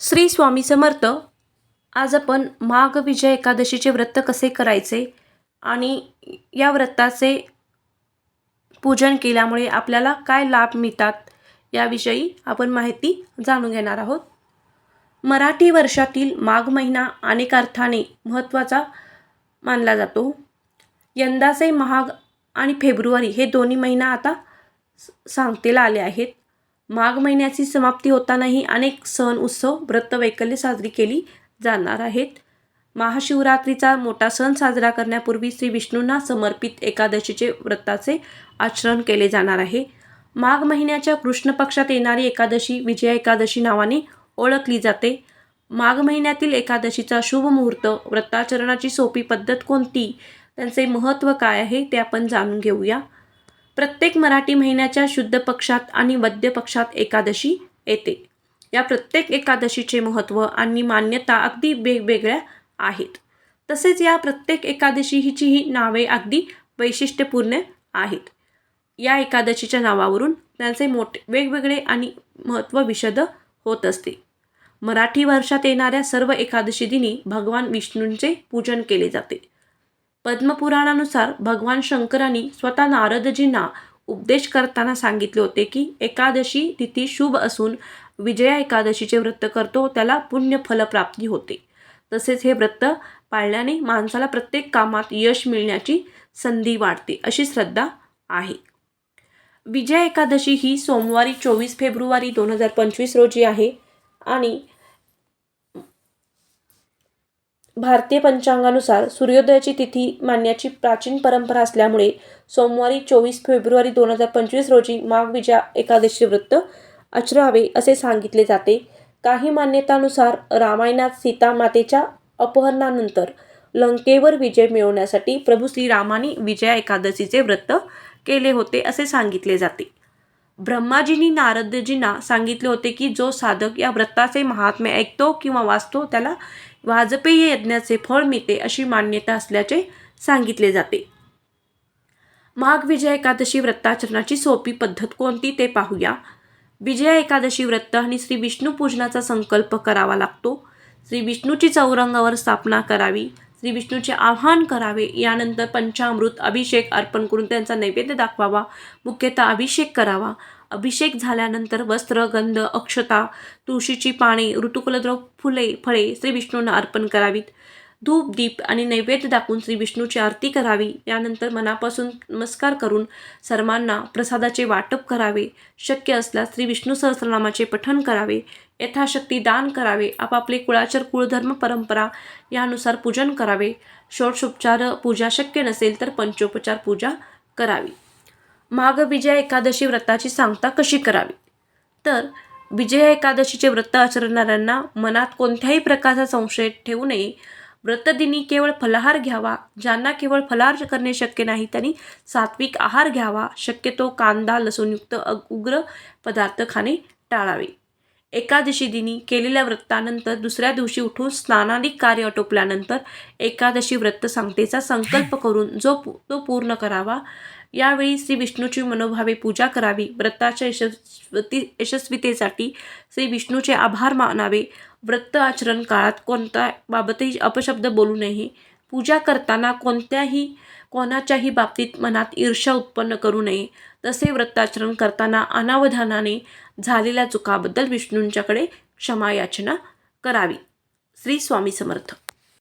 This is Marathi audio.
श्री स्वामी समर्थ आज आपण माघ विजय एकादशीचे व्रत कसे करायचे आणि या व्रताचे पूजन केल्यामुळे आपल्याला काय लाभ मिळतात याविषयी आपण माहिती जाणून घेणार आहोत. मराठी वर्षातील माघ महिना अनेक अर्थाने महत्त्वाचा मानला जातो. यंदाचे महाग आणि फेब्रुवारी हे दोन्ही महिना आता स- सांगतेला आले आहेत. माघ महिन्याची समाप्ती होतानाही अनेक सण उत्सव व्रत वैकल्य साजरी केली जाणार आहेत. महाशिवरात्रीचा मोठा सण साजरा करण्यापूर्वी श्री विष्णूंना समर्पित एकादशीचे व्रताचे आचरण केले जाणार आहे. माघ महिन्याच्या कृष्ण पक्षात येणारी एकादशी विजया एकादशी नावाने ओळखली जाते. माघ महिन्यातील एकादशीचा शुभ मुहूर्त व्रताचरणाची सोपी पद्धत कोणती त्यांचे महत्त्व काय आहे ते आपण जाणून घेऊया. प्रत्येक मराठी महिन्याच्या शुद्ध पक्षात आणि वद्य पक्षात एकादशी येते. या प्रत्येक एकादशीचे महत्त्व आणि मान्यता अगदी वेगवेगळ्या आहेत. तसेच या प्रत्येक एकादशी हिची ही नावे अगदी वैशिष्ट्यपूर्ण आहेत. या एकादशीच्या नावावरून त्यांचे मोठे वेगवेगळे आणि महत्त्व विशद होत असते. मराठी वर्षात येणाऱ्या सर्व एकादशी दिनी भगवान विष्णूंचे पूजन केले जाते. पद्मपुराणानुसार भगवान शंकरांनी स्वतः नारदजींना उपदेश करताना सांगितले होते की एकादशी तिथी शुभ असून विजया एकादशीचे व्रत करतो त्याला पुण्य फलप्राप्ती होते. तसेच हे व्रत पाळल्याने माणसाला प्रत्येक कामात यश मिळण्याची संधी वाढते अशी श्रद्धा आहे. विजया एकादशी ही सोमवारी चोवीस फेब्रुवारी दोन हजार पंचवीस रोजी आहे आणि भारतीय पंचांगानुसार सूर्योदयाची तिथी मानण्याची प्राचीन परंपरा असल्यामुळे सोमवारी चोवीस फेब्रुवारी दोन हजार पंचवीस रोजी माघ विजया एकादशी व्रत आचरावे असे सांगितले जाते. काही मान्यतानुसार रामायणात सीता मातेच्या अपहरणानंतर लंकेवर विजय मिळवण्यासाठी प्रभू श्रीरामाने विजया एकादशीचे व्रत केले होते असे सांगितले जाते. ब्रह्माजींनी नारदजींना सांगितले होते की जो साधक या व्रताचे महात्म्य ऐकतो किंवा वाचतो त्याला वाजपेयी यज्ञाचे फळ मिळते अशी मान्यता असल्याचे सांगितले जाते. माघ विजय एकादशी व्रताचरणाची सोपी पद्धत कोणती ते पाहूया. विजया एकादशी व्रत आणि श्री विष्णू पूजनाचा संकल्प करावा लागतो. श्री विष्णूची चौरंगावर स्थापना करावी. श्री विष्णूचे आवाहन करावे. यानंतर पंचामृत अभिषेक अर्पण करून त्यांचा नैवेद्य दाखवावा. मुख्यतः अभिषेक करावा. अभिषेक झाल्यानंतर वस्त्र गंध अक्षता तुळशीची पाने ऋतुकुलद्रव फुले फळे श्री विष्णूंना अर्पण करावीत. धूप दीप आणि नैवेद्य दाखवून श्री विष्णूची आरती करावी. यानंतर मनापासून नमस्कार करून सर्वांना प्रसादाचे वाटप करावे. शक्य असल्यास श्री विष्णू सहस्रनामाचे पठण करावे. यथाशक्ती दान करावे. आपापले कुळाचर कुळधर्म परंपरा यानुसार पूजन करावे. षोडशोपचार पूजा शक्य नसेल तर पंचोपचार पूजा करावी. माघ विजया एकादशी व्रताची सांगता कशी करावी? तर विजया एकादशीचे व्रत आचरणाऱ्यांना मनात कोणत्याही प्रकारचा संशय ठेवू नये. व्रतदिनी केवळ फलाहार घ्यावा. ज्यांना केवळ फलाहार करणे शक्य नाही त्यांनी सात्विक आहार घ्यावा. शक्यतो कांदा लसूणयुक्त उग्र पदार्थ खाणे टाळावे. एकादशी दिनी केलेल्या व्रतानंतर दुसऱ्या दिवशी उठून स्नानाधिक कार्य आटोपल्यानंतर एकादशी व्रत सांगतेचा संकल्प करून जो पू- तो पूर्ण करावा. यावेळी श्री विष्णूची मनोभावे पूजा करावी. व्रताच्या यशस्वती यशस्वीतेसाठी श्री विष्णूचे आभार मानावे. व्रत आचरण काळात कोणत्या बाबतही अपशब्द बोलू नये. पूजा करताना कोणत्याही कोणाच्याही बाबतीत मनात ईर्ष्या उत्पन्न करू नये. तसे व्रताचरण करताना अनावधानाने झालेल्या चुकाबद्दल विष्णूंच्याकडे क्षमायाचना करावी. श्री स्वामी समर्थ.